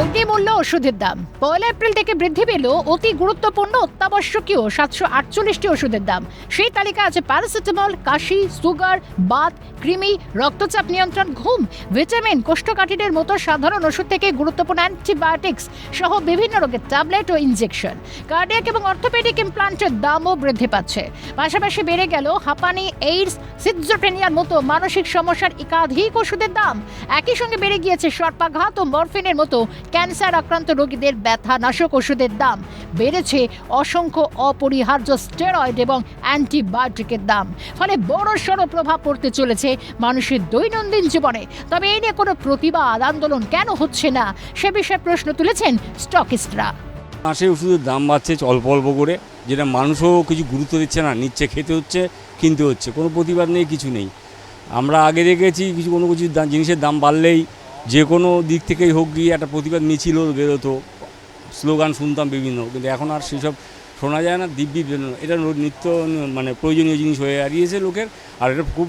অগ্নিমূল্য ওষুধের দাম। পয়লা এপ্রিল থেকে বৃদ্ধি পেল অতি গুরুত্বপূর্ণ অত্যাবশ্যকীয় সাতশো আটচল্লিশটি ওষুধের দাম। সেই তালিকা আছে প্যারাসিটামল কাশি, সুগার, বাত, কৃমি, রক্তচাপ নিয়ন্ত্রণ, ঘুম, ভিটামিন কোষ্ঠকাঠিনের মতো সাধারণ ওষুধ থেকে গুরুত্বপূর্ণ অ্যান্টিবায়োটিক্স সহ বিভিন্ন রোগের ট্যাবলেট ও ইনজেকশন। কার্ডিয়াক এবং অর্থোপেডিক ইমপ্লান্টের দামও বৃদ্ধি পাচ্ছে। পাশাপাশি বেড়ে গেল হাঁপানি, এইডস সিজোফ্রেনিয়ার মতো মানসিক সমস্যার একাধিক ওষুধের দাম। একই সঙ্গে বেড়ে গিয়েছে সর্পাঘাত ও মরফিনের মতো ক্যান্সার আক্রান্ত রোগীদের ব্যথা, নাশক ওষুধের দাম বেড়েছে অসংখ্য অপরিহার্য স্টেরয়েড এবং অ্যান্টিবায়োটিকের দাম। ফলে বড় সড় প্রভাব পড়তে চলেছে মানুষের দৈনন্দিন জীবনে। তবে এই নিয়ে কোনো প্রতিবাদ, আন্দোলন কেন হচ্ছে না, সে বিষয়ে প্রশ্ন তুলেছেন স্টকিস্টরা। মাসে ওষুধের দাম বাড়ছে অল্প অল্প করে। যেটা মানুষও কিছু গুরুত্ব দিচ্ছে না, নিচ্ছে, খেতে হচ্ছে, কিনতে হচ্ছে। কোনো প্রতিবাদ নেই, কিছু নেই। আমরা আগে দেখেছি কিছু কোনো কিছু জিনিসের দাম বাড়লেই যে কোনো দিক থেকেই হোক গিয়ে একটা প্রতিবাদ মিছিল বেরোতো। স্লোগান শুনতাম বিভিন্ন, কিন্তু এখন আর সেসব শোনা যায় না, দিব্যি এটা নিত্য মানে প্রয়োজনীয় জিনিস হয়ে দাঁড়িয়েছে লোকের, আর এটা খুব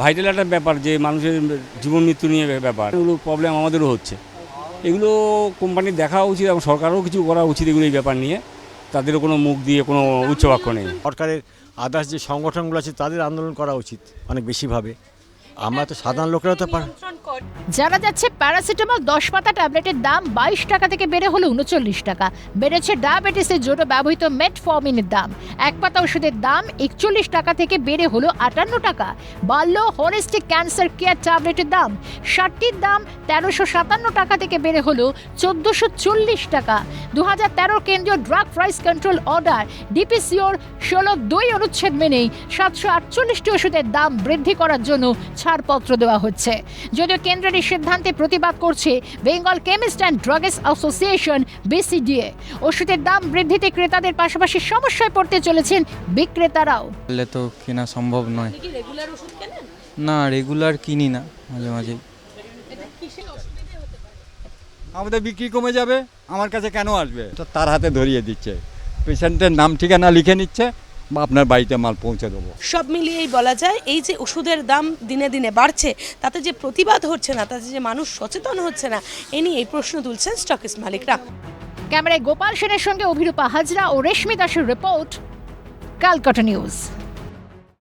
ভাইটাল একটা ব্যাপার যে মানুষের জীবন মৃত্যু নিয়ে ব্যাপার। এগুলো প্রবলেম আমাদেরও হচ্ছে। এগুলো কোম্পানির দেখা উচিত এবং সরকারও কিছু করা উচিত এগুলো এই ব্যাপার নিয়ে। তাদেরও কোনো মুখ দিয়ে কোনো উচ্চবাক্য নেই। সরকারের আদার্স যে সংগঠনগুলো আছে, তাদের আন্দোলন করা উচিত অনেক বেশিভাবে। আমরা তো সাধারণ লোকেরা তো পার জানা যাচ্ছে প্যারাসিটামল দশ পাতা ট্যাবলেটের দাম বাইশ টাকা থেকে বেড়ে হলো উনচল্লিশ টাকা। বেড়েছে ডায়াবেটিসের জন্য ব্যবহৃত মেটফর্মিনের দাম। এক পাতা ওষুধের দাম একচল্লিশ টাকা থেকে বেড়ে হলো আটান্ন টাকা। বাড়ল হলিস্টিক ক্যান্সার কেয়ার ট্যাবলেটের দাম ষাটটির দাম তেরোশো সাতান্ন টাকা থেকে বেড়ে হলো চোদ্দোশো চল্লিশ টাকা। দু হাজার তেরো কেন্দ্রীয় ড্রাগ প্রাইস কন্ট্রোল অর্ডার ডিপিসিওর ষোলো দুই অনুচ্ছেদ মেনেই সাতশো আটচল্লিশটি ওষুধের দাম বৃদ্ধি করার জন্য ছাড়পত্র দেওয়া হচ্ছে। যদিও কেন্দ্রের এই সিদ্ধান্তে প্রতিবাদ করছে Bengal chemist and drugs association BCDA. ওষুধের দাম বৃদ্ধিতে ক্রেতাদের পাশাপাশি সমস্যায় পড়তে চলেছেন বিক্রেতারাও। করলে তো কেনা সম্ভব নয়। না রেগুলার কিনি না মাঝে মাঝে আমাদের বিক্রি কমে যাবে আমার কাছে কেন আসবে? তো তার হাতে ধরিয়ে দিচ্ছে। পেশেন্টের নাম ঠিকানা লিখে নিচ্ছে আপনার বাড়িতে মাল পৌঁছে দেবো। সব মিলিয়েই বলা যায় এই যে ওষুধের দাম দিনে দিনে বাড়ছে তাতে যে প্রতিবাদ হচ্ছে না তাতে যে মানুষ সচেতন হচ্ছে না এ নিয়ে এই প্রশ্ন তুলছেন স্টকিস মালিকরা। ক্যামেরায় গোপাল সেনের সঙ্গে অভিরূপা হাজরা ও রেশমি দাসের রিপোর্ট কালকাটা নিউজ।